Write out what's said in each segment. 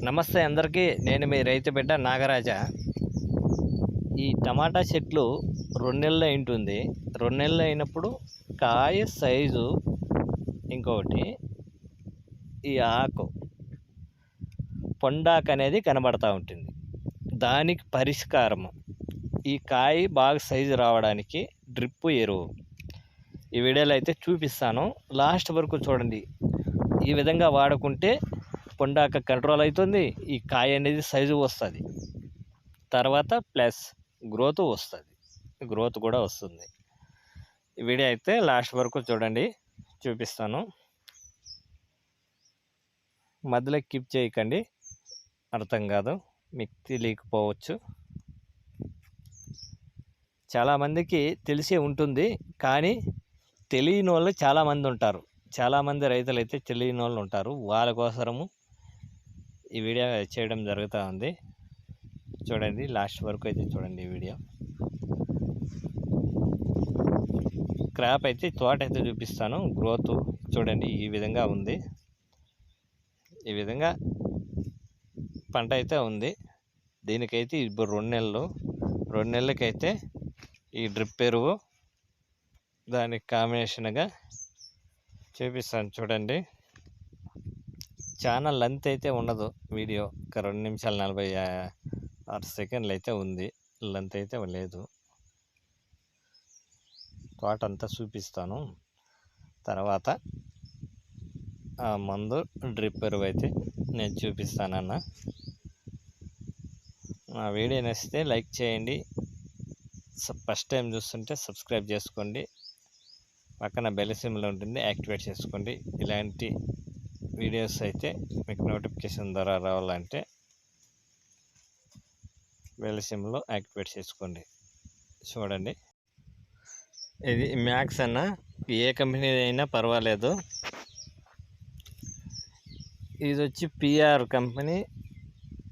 నమస్తే అందరికీ నేను మీ రైతు బిడ్డ నాగరాజ. ఈ టమాటా చెట్లు రెండు నెలలు అయింటుంది. రెండు నెలలు అయినప్పుడు కాయ సైజు ఇంకొకటి ఈ ఆకు పొండాకు అనేది కనబడతా ఉంటుంది. దానికి పరిష్కారము ఈ కాయ బాగా సైజు రావడానికి డ్రిప్పు ఎరువు. ఈ వీడియోలో అయితే చూపిస్తాను. లాస్ట్ వరకు చూడండి. ఈ విధంగా వాడుకుంటే పొండాక కంట్రోల్ అవుతుంది ఈ కాయ అనేది సైజు వస్తుంది. తర్వాత ప్లస్ గ్రోత్ వస్తుంది. గ్రోత్ కూడా వస్తుంది. వీడియో అయితే లాస్ట్ వరకు చూడండి చూపిస్తాను. మధ్యలో కీప్ చేయకండి అర్థం కాదు మీకు తెలియకపోవచ్చు. చాలామందికి తెలిసే ఉంటుంది కానీ తెలియని వాళ్ళు చాలామంది ఉంటారు. చాలామంది రైతులు అయితే తెలియని వాళ్ళు ఉంటారు. వాళ్ళ కోసము ఈ వీడియో చేయడం జరుగుతూ ఉంది. చూడండి లాస్ట్ వరకు అయితే చూడండి ఈ వీడియో. క్రాప్ అయితే తోట అయితే చూపిస్తాను. గ్రోత్ చూడండి ఈ విధంగా ఉంది. ఈ విధంగా పంట అయితే ఉంది. దీనికైతే ఇప్పుడు రెండు నెలలు. రెండు నెలలకైతే ఈ డ్రిప్ ఎరువు దానికి కాంబినేషన్గా చూపిస్తాను చూడండి. చాలా లెంత్ అయితే ఉండదు. వీడియో ఒక రెండు నిమిషాలు నలభై ఆరు సెకండ్లు అయితే ఉంది. లెంత్ అయితే లేదు. తోట అంతా చూపిస్తాను. తర్వాత ఆ మందు డ్రిప్ ఎరువు అయితే నేను చూపిస్తానన్న. నా వీడియో నచ్చితే లైక్ చేయండి. ఫస్ట్ టైం చూస్తుంటే సబ్స్క్రైబ్ చేసుకోండి. పక్కన బెల్ సిమ్లో ఉంటుంది యాక్టివేట్ చేసుకోండి. ఇలాంటి వీడియోస్ అయితే మీకు నోటిఫికేషన్ ద్వారా రావాలంటే వెలసిమ్లో యాక్టివేట్ చేసుకోండి. చూడండి. ఇది మ్యాక్స్ అన్న. ఏ కంపెనీ అయినా పర్వాలేదు. ఇది వచ్చి పిఆర్ కంపెనీ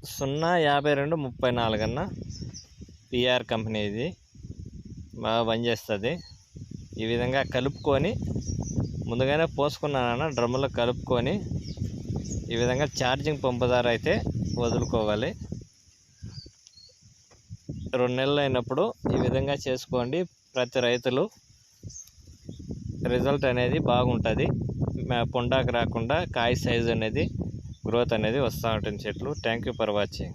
సున్నా యాభై రెండు ముప్పై నాలుగు అన్న. పిఆర్ కంపెనీ ఇది. బాగా పనిచేస్తుంది. ఈ విధంగా కలుపుకొని ముందుగానే పోసుకున్నానన్న డ్రమ్ములో కలుపుకొని ఈ విధంగా ఛార్జింగ్ పంపుదార అయితే వదులుకోవాలి. రెండు నెలలు అయినప్పుడు ఈ విధంగా చేసుకోండి. ప్రతి రైతులు రిజల్ట్ అనేది బాగుంటుంది. పొండాకు రాకుండా కాయ సైజు అనేది గ్రోత్ అనేది వస్తూ ఉంటుంది చెట్లు. Thank you for watching